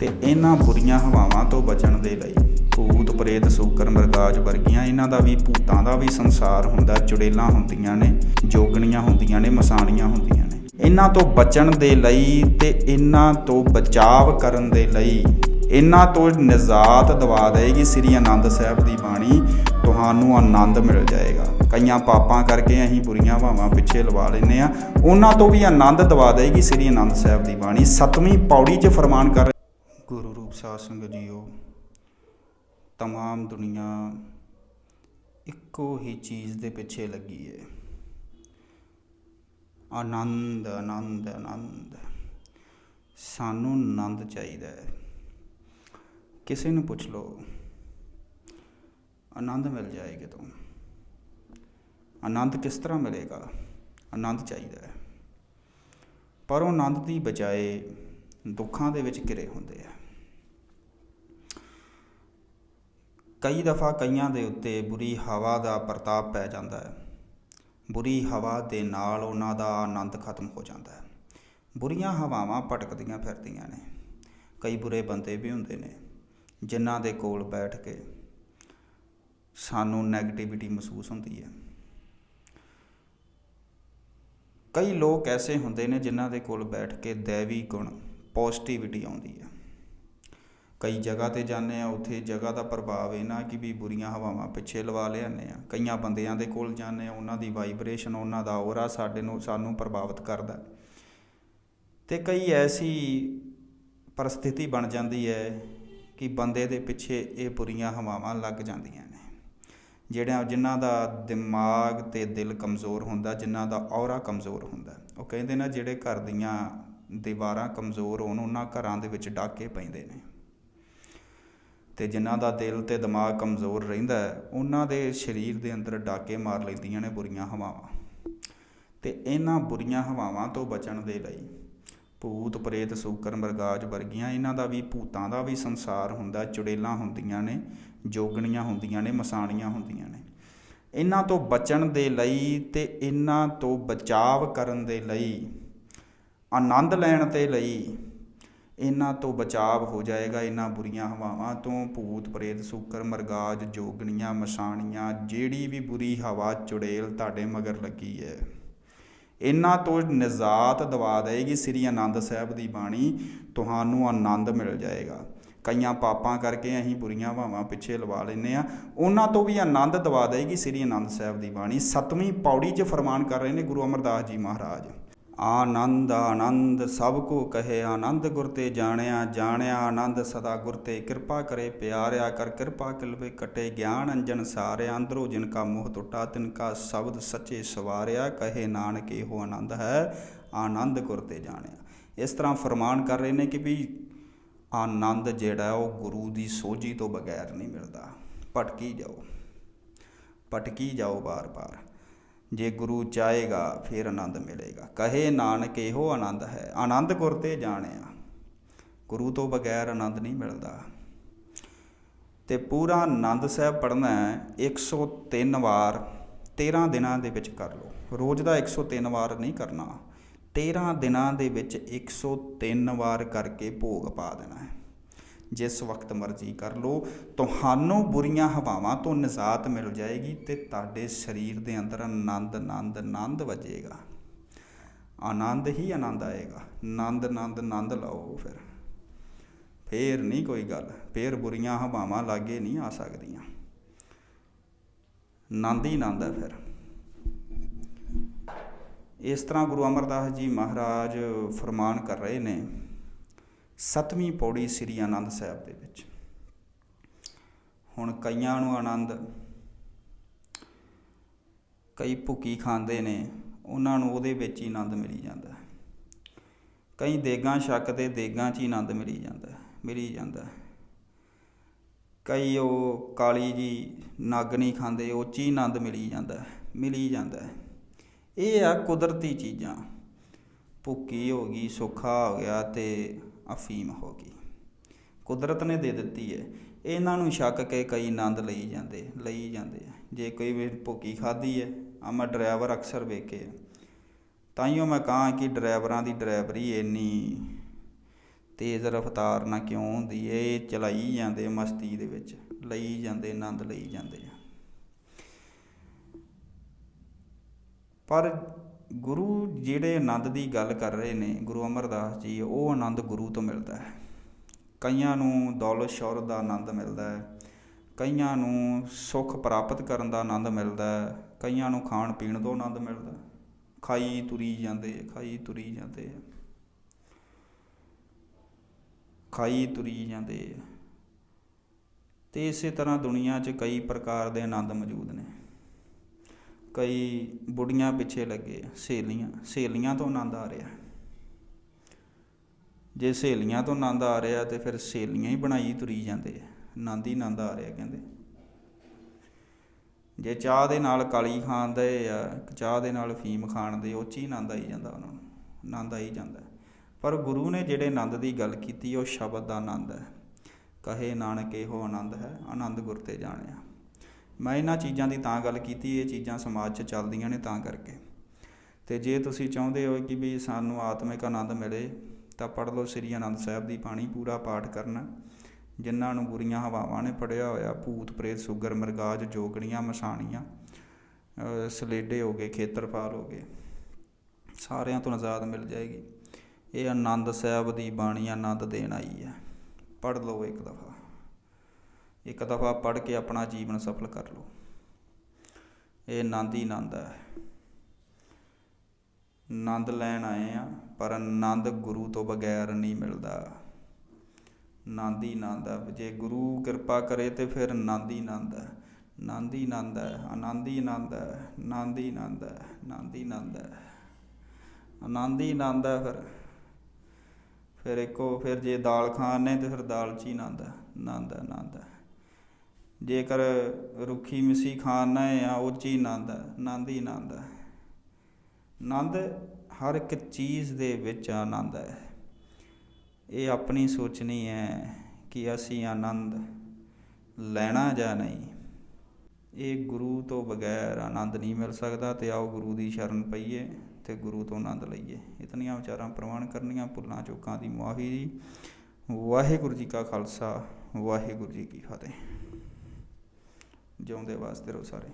ਤੇ ਇਹਨਾਂ ਬੁਰੀਆਂ ਹਵਾਵਾਂ ਤੋਂ ਬਚਣ ਦੇ ਲਈ ਭੂਤ, ਪ੍ਰੇਤ, ਸੂਕਰ, ਮਰਗਾਜ ਵਰਗੀਆਂ ਇਹਨਾਂ ਦਾ ਵੀ ਭੂਤਾਂ ਦਾ ਵੀ ਸੰਸਾਰ ਹੁੰਦਾ, ਚੁੜੇਲਾਂ ਹੁੰਦੀਆਂ ਨੇ, ਜੋਗਣੀਆਂ ਹੁੰਦੀਆਂ ਨੇ, ਮਸਾਣੀਆਂ ਹੁੰਦੀਆਂ ਨੇ। ਇਹਨਾਂ ਤੋਂ ਬਚਣ ਦੇ ਲਈ ਤੇ ਇਹਨਾਂ ਤੋਂ ਬਚਾਵ ਕਰਨ ਦੇ ਲਈ ਇਹਨਾਂ ਤੋਂ ਨਿਜਾਤ ਦਵਾ ਦੇਗੀ ਸ੍ਰੀ ਆਨੰਦ ਸਾਹਿਬ ਦੀ ਬਾਣੀ, ਤੁਹਾਨੂੰ ਆਨੰਦ ਮਿਲ ਜਾਏਗਾ। ਕਈਆਂ ਪਾਪਾਂ ਕਰਕੇ ਅਸੀਂ ਬੁਰੀਆਂ ਹਵਾਵਾਂ ਪਿੱਛੇ ਲਵਾ ਲੈਨੇ ਆ ਉਹਨਾਂ ਤੋਂ ਵੀ ਆਨੰਦ ਦਵਾ ਦੇਗੀ ਸ੍ਰੀ ਆਨੰਦ ਸਾਹਿਬ ਦੀ ਬਾਣੀ। ਸਤਵੀਂ ਪੌੜੀ 'ਚ ਫਰਮਾਨ ਕਰ ਗੁਰੂ ਰੂਪ ਸਾਧ ਸੰਗਤ ਜੀਓ, ਤਮਾਮ ਦੁਨੀਆ ਇੱਕੋ ਹੀ ਚੀਜ਼ ਦੇ ਪਿੱਛੇ ਲੱਗੀ ਹੈ ਆਨੰਦ ਆਨੰਦ ਆਨੰਦ। ਸਾਨੂੰ ਆਨੰਦ ਚਾਹੀਦਾ ਹੈ ਕਿਸੇ ਨੂੰ ਪੁੱਛ ਲਓ, ਆਨੰਦ ਮਿਲ ਜਾਏਗਾ ਤੁਹਾਨੂੰ। ਆਨੰਦ ਕਿਸ ਤਰ੍ਹਾਂ ਮਿਲੇਗਾ? ਆਨੰਦ ਚਾਹੀਦਾ ਹੈ ਪਰ ਉਹ ਆਨੰਦ ਦੀ ਬਜਾਏ ਦੁੱਖਾਂ ਦੇ ਵਿੱਚ ਘਿਰੇ ਹੁੰਦੇ ਆ। ਕਈ ਦਫਾ ਕਈਆਂ ਦੇ ਉੱਤੇ ਬੁਰੀ ਹਵਾ ਦਾ ਪ੍ਰਤਾਪ ਪੈ ਜਾਂਦਾ ਹੈ। ਬੁਰੀ ਹਵਾ ਦੇ ਨਾਲ ਉਹਨਾਂ ਦਾ ਆਨੰਦ ਖਤਮ ਹੋ ਜਾਂਦਾ ਹੈ। ਬੁਰੀਆਂ ਹਵਾਵਾਂ ਭਟਕਦੀਆਂ ਫਿਰਦੀਆਂ ਨੇ। ਕਈ ਬੁਰੇ ਬੰਦੇ ਵੀ ਹੁੰਦੇ ਨੇ, ਜਿਨ੍ਹਾਂ ਦੇ ਕੋਲ ਬੈਠ ਕੇ ਸਾਨੂੰ 네ਗੇਟਿਵਿਟੀ ਮਹਿਸੂਸ ਹੁੰਦੀ ਹੈ। ਕਈ ਲੋਕ ਐਸੇ ਹੁੰਦੇ ਨੇ ਜਿਨ੍ਹਾਂ ਦੇ ਕੋਲ ਬੈਠ ਕੇ ਦੇਵੀ ਗੁਣ ਪੋਜ਼ਿਟਿਵਿਟੀ ਆਉਂਦੀ ਹੈ ਕਈ ਜਗ੍ਹਾ ਤੇ ਜਾਂਦੇ ਆ, ਉੱਥੇ ਜਗ੍ਹਾ ਦਾ ਪ੍ਰਭਾਵ ਇਹ ਨਾ ਕਿ ਵੀ ਬੁਰੀਆਂ ਹਵਾਵਾਂ ਪਿੱਛੇ ਲਵਾ ਲਿਆਨੇ ਆ। ਕਈਆਂ ਬੰਦਿਆਂ ਦੇ ਕੋਲ ਜਾਂਦੇ ਆ, ਉਹਨਾਂ ਦੀ ਵਾਈਬ੍ਰੇਸ਼ਨ ਉਹਨਾਂ ਦਾ ਔਰਾ ਸਾਡੇ ਨੂੰ, ਸਾਨੂੰ ਪ੍ਰਭਾਵਿਤ ਕਰਦਾ। ਤੇ ਕਈ ਐਸੀ ਪਰਿਸਥਿਤੀ ਬਣ ਜਾਂਦੀ ਹੈ ਕਿ ਬੰਦੇ ਦੇ ਪਿੱਛੇ ਇਹ ਬੁਰੀਆਂ ਹਵਾਵਾਂ ਲੱਗ ਜਾਂਦੀਆਂ ਨੇ। ਜਿਹੜਿਆਂ, ਜਿਨ੍ਹਾਂ ਦਾ ਦਿਮਾਗ ਤੇ ਦਿਲ ਕਮਜ਼ੋਰ ਹੁੰਦਾ, ਜਿਨ੍ਹਾਂ ਦਾ ਔਰਾ ਕਮਜ਼ੋਰ ਹੁੰਦਾ। ਉਹ ਕਹਿੰਦੇ ਨਾ ਜਿਹੜੇ ਘਰ ਦੀਆਂ ਦੀਵਾਰਾਂ ਕਮਜ਼ੋਰ ਹੋਣ, ਉਹਨਾਂ ਘਰਾਂ ਦੇ ਵਿੱਚ ਡਾਕੇ ਪੈਂਦੇ ਨੇ। ਤੇ ਜਿਨ੍ਹਾਂ ਦਾ ਦਿਲ ਤੇ ਦਿਮਾਗ ਕਮਜ਼ੋਰ ਰਹਿੰਦਾ ਹੈ, ਉਹਨਾਂ ਦੇ ਸਰੀਰ ਦੇ ਅੰਦਰ ਡਾਕੇ ਮਾਰ ਲੈਂਦੀਆਂ ਨੇ ਬੁਰੀਆਂ ਹਵਾਵਾਂ। ਤੇ ਇਹਨਾਂ ਬੁਰੀਆਂ ਹਵਾਵਾਂ ਤੋਂ ਬਚਣ ਦੇ ਲਈ ਭੂਤ, ਪ੍ਰੇਤ, ਸੂਕਰ, ਮਰਗਾਜ ਵਰਗੀਆਂ ਇਹਨਾਂ ਦਾ ਵੀ, ਭੂਤਾਂ ਦਾ ਵੀ ਸੰਸਾਰ ਹੁੰਦਾ ਚੁੜੇਲਾਂ ਹੁੰਦੀਆਂ ਨੇ, ਜੋਗਣੀਆਂ ਹੁੰਦੀਆਂ ਨੇ, ਮਸਾਣੀਆਂ ਹੁੰਦੀਆਂ ਨੇ। ਇਹਨਾਂ ਤੋਂ ਬਚਣ ਦੇ ਲਈ ਤੇ ਇਹਨਾਂ ਤੋਂ ਬਚਾਵ ਕਰਨ ਦੇ ਲਈ ਆਨੰਦ ਲੈਣ ਦੇ ਲਈ ਇਹਨਾਂ ਤੋਂ ਬਚਾਵ ਹੋ ਜਾਏਗਾ। ਇਹਨਾਂ ਬੁਰੀਆਂ ਹਵਾਵਾਂ ਤੋਂ ਭੂਤ ਪ੍ਰੇਤ ਸੂਕਰ ਮਰਗਾਜ ਜੋਗਣੀਆਂ ਮਸਾਣੀਆਂ ਜਿਹੜੀ ਵੀ ਬੁਰੀ ਹਵਾ ਚੁੜੇਲ ਤੁਹਾਡੇ ਮਗਰ ਲੱਗੀ ਹੈ। ਇਹਨਾਂ ਤੋਂ ਨਿਜਾਤ ਦਵਾ ਦੇਗੀ ਸ੍ਰੀ ਆਨੰਦ ਸਾਹਿਬ ਦੀ ਬਾਣੀ। ਤੁਹਾਨੂੰ ਆਨੰਦ ਮਿਲ ਜਾਏਗਾ। ਕਈਆਂ ਪਾਪਾਂ ਕਰਕੇ ਅਸੀਂ ਬੁਰੀਆਂ ਹਵਾਵਾਂ ਪਿੱਛੇ ਲਵਾ ਲੈਨੇ ਆ ਉਹਨਾਂ ਤੋਂ ਵੀ ਆਨੰਦ ਦਵਾ ਦੇਗੀ ਸ੍ਰੀ ਆਨੰਦ ਸਾਹਿਬ ਦੀ ਬਾਣੀ। ਸਤਵੀਂ ਪੌੜੀ 'ਚ ਫਰਮਾਨ ਕਰ ਰਹੇ ਨੇ ਗੁਰੂ ਅਮਰਦਾਸ ਜੀ ਮਹਾਰਾਜ। ਆਨੰਦ ਆਨੰਦ, ਸਭ ਕੋ ਕਹੇ ਆਨੰਦ, ਗੁਰ ਤੇ ਜਾਣਿਆ ਜਾਣਿਆ ਆਨੰਦ, ਸਦਾ ਗੁਰ ਤੇ ਕਿਰਪਾ ਕਰੇ ਪਿਆਰਿਆ, ਕਰ ਕਿਰਪਾ ਕਿਲਵੇ ਕਟੇ ਗਿਆਨ ਅੰਜਨ ਸਾਰਿਆ, ਅੰਦਰੋ ਜਿਨ ਕਾ ਮੋਹ ਟੁੱਟਾ, ਤਿਨ ਕਾ ਸ਼ਬਦ ਸੱਚੇ ਸਵਾਰਿਆ, ਕਹੇ ਨਾਨਕ ਇਹੋ ਆਨੰਦ ਹੈ, ਆਨੰਦ ਗੁਰ ਤੇ ਜਾਣਿਆ। ਇਸ ਤਰ੍ਹਾਂ ਫਰਮਾਨ ਕਰ ਰਹੇ ਨੇ ਕਿ ਵੀ ਆਨੰਦ ਜਿਹੜਾ ਉਹ ਗੁਰੂ ਦੀ ਸੋਝੀ ਤੋਂ ਬਗੈਰ ਨਹੀਂ ਮਿਲਦਾ। ਭਟਕੀ ਜਾਓ ਭਟਕੀ ਜਾਓ ਬਾਰ-ਬਾਰ ਜੇ ਗੁਰੂ ਚਾਹੇਗਾ, ਫਿਰ ਆਨੰਦ ਮਿਲੇਗਾ। ਕਹੇ ਨਾਨਕ, ਇਹੋ ਆਨੰਦ ਹੈ। ਆਨੰਦ ਗੁਰ ਤੇ ਜਾਣਿਆ। ਗੁਰੂ ਤੋਂ ਬਗੈਰ ਆਨੰਦ ਨਹੀਂ ਮਿਲਦਾ। ਤੇ ਪੂਰਾ ਆਨੰਦ ਸਾਹਿਬ ਪੜ੍ਹਨਾ ਹੈ 103 ਵਾਰ 13 ਦਿਨਾਂ ਦੇ ਵਿੱਚ ਕਰ ਲਓ। ਰੋਜ਼ ਦਾ 103 ਵਾਰ ਨਹੀਂ ਕਰਨਾ। 13 ਦਿਨਾਂ ਦੇ ਵਿੱਚ 103 ਵਾਰ ਕਰਕੇ ਭੋਗ ਪਾ ਦੇਣਾ ਹੈ। ਜਿਸ ਵਕਤ ਮਰਜ਼ੀ ਕਰ ਲਓ, ਤੁਹਾਨੂੰ ਬੁਰੀਆਂ ਹਵਾਵਾਂ ਤੋਂ ਨਿਜਾਤ ਮਿਲ ਜਾਏਗੀ ਤੇ ਤੁਹਾਡੇ ਸਰੀਰ ਦੇ ਅੰਦਰ ਆਨੰਦ ਆਨੰਦ ਆਨੰਦ ਵਜੇਗਾ। ਆਨੰਦ ਹੀ ਆਨੰਦ ਆਏਗਾ। ਆਨੰਦ ਆਨੰਦ ਆਨੰਦ ਲਾਓ ਫਿਰ। ਫੇਰ ਨਹੀਂ ਕੋਈ ਗੱਲ, ਫੇਰ ਬੁਰੀਆਂ ਹਵਾਵਾਂ ਲਾਗੇ ਨਹੀਂ ਆ ਸਕਦੀਆਂ। ਆਨੰਦ ਹੀ ਆਨੰਦ ਹੈ ਫਿਰ। ਇਸ ਤਰ੍ਹਾਂ ਗੁਰੂ ਅਮਰਦਾਸ ਜੀ ਮਹਾਰਾਜ ਫਰਮਾਨ ਕਰ ਰਹੇ ਨੇ ਸਤਵੀਂ ਪੌੜੀ ਸ੍ਰੀ ਆਨੰਦ ਸਾਹਿਬ ਦੇ ਵਿੱਚ। ਹੁਣ ਕਈਆਂ ਨੂੰ ਆਨੰਦ ਕਈ ਭੁੱਕੀ ਖਾਂਦੇ ਨੇ, ਉਹਨਾਂ ਨੂੰ ਉਹਦੇ ਵਿੱਚ ਹੀ ਆਨੰਦ ਮਿਲੀ ਜਾਂਦਾ ਹੈ। ਕਈ ਦੇਗਾਂ ਛੱਕਦੇ, ਦੇਗਾਂ 'ਚ ਹੀ ਆਨੰਦ ਮਿਲੀ ਜਾਂਦਾ ਮਿਲੀ ਜਾਂਦਾ ਕਈ ਉਹ ਕਾਲੀ ਜੀ ਨੱਗ ਨਹੀਂ ਖਾਂਦੇ, ਉਹ 'ਚ ਹੀ ਆਨੰਦ ਮਿਲੀ ਜਾਂਦਾ ਮਿਲੀ ਜਾਂਦਾ ਇਹ ਆ ਕੁਦਰਤੀ ਚੀਜ਼ਾਂ। ਭੁੱਕੀ ਹੋ ਗਈ, ਸੁੱਖਾ ਹੋ ਗਿਆ ਤੇ ਅਫੀਮ ਹੋ ਗਈ। ਕੁਦਰਤ ਨੇ ਦੇ ਦਿੱਤੀ ਹੈ ਇਹਨਾਂ ਨੂੰ ਛੱਕ ਕੇ ਕਈ ਆਨੰਦ ਲਈ ਜਾਂਦੇ ਲਈ ਜਾਂਦੇ ਆ। ਜੇ ਕੋਈ ਵੀ ਭੁੱਕੀ ਖਾਦੀ ਹੈ ਆ ਮੈਂ ਡਰਾਈਵਰ ਅਕਸਰ ਵੇਖੇ ਆ। ਤਾਈਓ ਮੈਂ ਕਹਾਂ ਕਿ ਡਰਾਈਵਰਾਂ ਦੀ ਡਰਾਈਵਰੀ ਇੰਨੀ ਤੇਜ਼ ਰਫ਼ਤਾਰ ਨਾਲ ਕਿਉਂ ਹੁੰਦੀ ਹੈ ਇਹ ਚਲਾਈ ਜਾਂਦੇ ਮਸਤੀ ਦੇ ਵਿੱਚ। ਲਈ ਜਾਂਦੇ, ਆਨੰਦ ਲਈ ਜਾਂਦੇ ਆ। ਪਰ ਗੁਰੂ ਜਿਹੜੇ ਆਨੰਦ ਦੀ ਗੱਲ ਕਰ ਰਹੇ ਨੇ, ਗੁਰੂ ਅਮਰਦਾਸ ਜੀ, ਉਹ ਆਨੰਦ ਗੁਰੂ ਤੋਂ ਮਿਲਦਾ ਹੈ। ਕਈਆਂ ਨੂੰ ਦੌਲਤ ਸ਼ੌਹਰਤ ਦਾ ਆਨੰਦ ਮਿਲਦਾ ਹੈ, ਕਈਆਂ ਨੂੰ ਸੁੱਖ ਪ੍ਰਾਪਤ ਕਰਨ ਦਾ ਆਨੰਦ ਮਿਲਦਾ ਹੈ, ਕਈਆਂ ਨੂੰ ਖਾਣ ਪੀਣ ਤੋਂ ਆਨੰਦ ਮਿਲਦਾ ਹੈ। ਖਾਈ ਤੁਰੀ ਜਾਂਦੇ ਖਾਈ ਤੁਰੀ ਜਾਂਦੇ ਆ। ਖਾਈ ਤੁਰੀ ਜਾਂਦੇ ਆ। ਤੇ ਇਸੇ ਤਰ੍ਹਾਂ ਦੁਨੀਆ 'ਚ ਕਈ ਪ੍ਰਕਾਰ ਦੇ ਆਨੰਦ ਮੌਜੂਦ ਨੇ। ਕਈ ਬੁੜੀਆਂ ਪਿੱਛੇ ਲੱਗੇ ਆ, ਸਹੇਲੀਆਂ ਸਹੇਲੀਆਂ ਤੋਂ ਆਨੰਦ ਆ ਰਿਹਾ। ਜੇ ਸਹੇਲੀਆਂ ਤੋਂ ਆਨੰਦ ਆ ਰਿਹਾ ਤੇ ਫਿਰ ਸਹੇਲੀਆਂ ਹੀ ਬਣਾਈ ਤੁਰੀ ਜਾਂਦੇ ਆ ਆਨੰਦ ਹੀ ਆਨੰਦ ਆ ਰਿਹਾ ਕਹਿੰਦੇ। ਜੇ ਚਾਹ ਦੇ ਨਾਲ ਕਾਲੀ ਖਾਣ ਦੇ ਆ ਚਾਹ ਦੇ ਨਾਲ ਫੀਮ ਖਾਣ ਦੇ ਉਹ 'ਚ ਹੀ ਆਨੰਦ ਆਈ ਜਾਂਦਾ ਉਹਨਾਂ ਨੂੰ ਆਨੰਦ ਆਈ ਜਾਂਦਾ। ਪਰ ਗੁਰੂ ਨੇ ਜਿਹੜੇ ਆਨੰਦ ਦੀ ਗੱਲ ਕੀਤੀ ਉਹ ਸ਼ਬਦ ਦਾ ਆਨੰਦ ਹੈ। ਕਹੇ ਨਾਨਕ ਇਹੋ ਆਨੰਦ ਹੈ ਆਨੰਦ ਗੁਰ ਤੇ ਜਾਣਿਆ। ਮੈਂ ਇਹਨਾਂ ਚੀਜ਼ਾਂ ਦੀ ਤਾਂ ਗੱਲ ਕੀਤੀ, ਇਹ ਚੀਜ਼ਾਂ ਸਮਾਜ 'ਚ ਚੱਲਦੀਆਂ ਨੇ ਤਾਂ ਕਰਕੇ। ਤੇ ਜੇ ਤੁਸੀਂ ਚਾਹੁੰਦੇ ਹੋ ਕਿ ਵੀ ਸਾਨੂੰ ਆਤਮਿਕ ਆਨੰਦ ਮਿਲੇ, ਤਾਂ ਪੜ੍ਹ ਲਓ ਸ੍ਰੀ ਆਨੰਦ ਸਾਹਿਬ ਦੀ ਬਾਣੀ, ਪੂਰਾ ਪਾਠ ਕਰਨਾ। ਜਿਨ੍ਹਾਂ ਨੂੰ ਬੁਰੀਆਂ ਹਵਾਵਾਂ ਨੇ ਪੜਿਆ ਹੋਇਆ, ਭੂਤ ਪ੍ਰੇਤ ਸੁਗਰ ਮਰਗਾਜ ਜੋਗਣੀਆਂ ਮਸਾਣੀਆਂ ਸਲੇਡੇ ਹੋ ਗਏ, ਖੇਤਰਫਾਲ ਹੋ ਗਏ, ਸਾਰਿਆਂ ਤੋਂ ਆਜ਼ਾਦ ਮਿਲ ਜਾਏਗੀ। ਇਹ ਆਨੰਦ ਸਾਹਿਬ ਦੀ ਬਾਣੀ ਆਨੰਦ ਦੇਣ ਆਈ ਹੈ। ਪੜ੍ਹ ਲਓ ਇੱਕ ਦਫਾ। ਇੱਕ ਦਫਾ ਪੜ੍ਹ ਕੇ ਆਪਣਾ ਜੀਵਨ ਸਫਲ ਕਰ ਲਓ। ਇਹ ਆਨੰਦ ਹੀ ਆਨੰਦ ਹੈ। ਆਨੰਦ ਲੈਣ ਆਏ ਆ ਪਰ ਆਨੰਦ ਗੁਰੂ ਤੋਂ ਬਗੈਰ ਨਹੀਂ ਮਿਲਦਾ। ਆਨੰਦ ਹੀ ਆਨੰਦ ਹੈ। ਜੇ ਗੁਰੂ ਕਿਰਪਾ ਕਰੇ ਤੇ ਫਿਰ ਆਨੰਦ ਹੀ ਆਨੰਦ ਹੈ। ਆਨੰਦ ਹੀ ਆਨੰਦ ਹੈ। ਆਨੰਦ ਹੀ ਆਨੰਦ ਹੈ। ਆਨੰਦ ਹੀ ਆਨੰਦ ਹੈ। ਆਨੰਦ ਹੀ ਆਨੰਦ ਹੈ। ਆਨੰਦ ਹੀ ਆਨੰਦ ਹੈ ਫਿਰ। ਫਿਰ ਇੱਕੋ, ਫਿਰ ਜੇ ਦਾਲ ਖਾਣੇ ਤੇ ਫਿਰ ਦਾਲ 'ਚ ਹੀ ਆਨੰਦ ਹੈ। ਆਨੰਦ ਹੈ ਆਨੰਦ ਹੈ। ਜੇਕਰ ਰੁੱਖੀ ਮਿੱਸੀ ਖਾਣਾ ਆ, ਉਹ 'ਚ ਹੀ ਆਨੰਦ ਹੈ ਆਨੰਦ ਹੀ ਆਨੰਦ ਹੈ। ਆਨੰਦ ਹਰ ਇੱਕ ਚੀਜ਼ ਦੇ ਵਿੱਚ ਆਨੰਦ ਹੈ। ਇਹ ਆਪਣੀ ਸੋਚਣੀ ਹੈ ਕਿ ਅਸੀਂ ਆਨੰਦ ਲੈਣਾ ਜਾਂ ਨਹੀਂ। ਇਹ ਗੁਰੂ ਤੋਂ ਬਗੈਰ ਆਨੰਦ ਨਹੀਂ ਮਿਲ ਸਕਦਾ ਤੇ ਆਓ ਗੁਰੂ ਦੀ ਸ਼ਰਨ ਪਈਏ ਤੇ ਗੁਰੂ ਤੋਂ ਆਨੰਦ ਲਈਏ। ਇਤਨੀਆਂ ਵਿਚਾਰਾਂ ਪ੍ਰਵਾਨ ਕਰਨੀਆਂ ਭੁੱਲਾਂ ਚੁੱਕਾਂ ਦੀ ਮੁਆਫੀ ਜੀ। ਵਾਹਿਗੁਰੂ ਜੀ ਕਾ ਖਾਲਸਾ, ਵਾਹਿਗੁਰੂ ਜੀ ਕੀ ਫਤਿਹ। ਜਿਉਂਦੇ ਵਾਸਤੇ ਰਹੋ ਸਾਰੇ।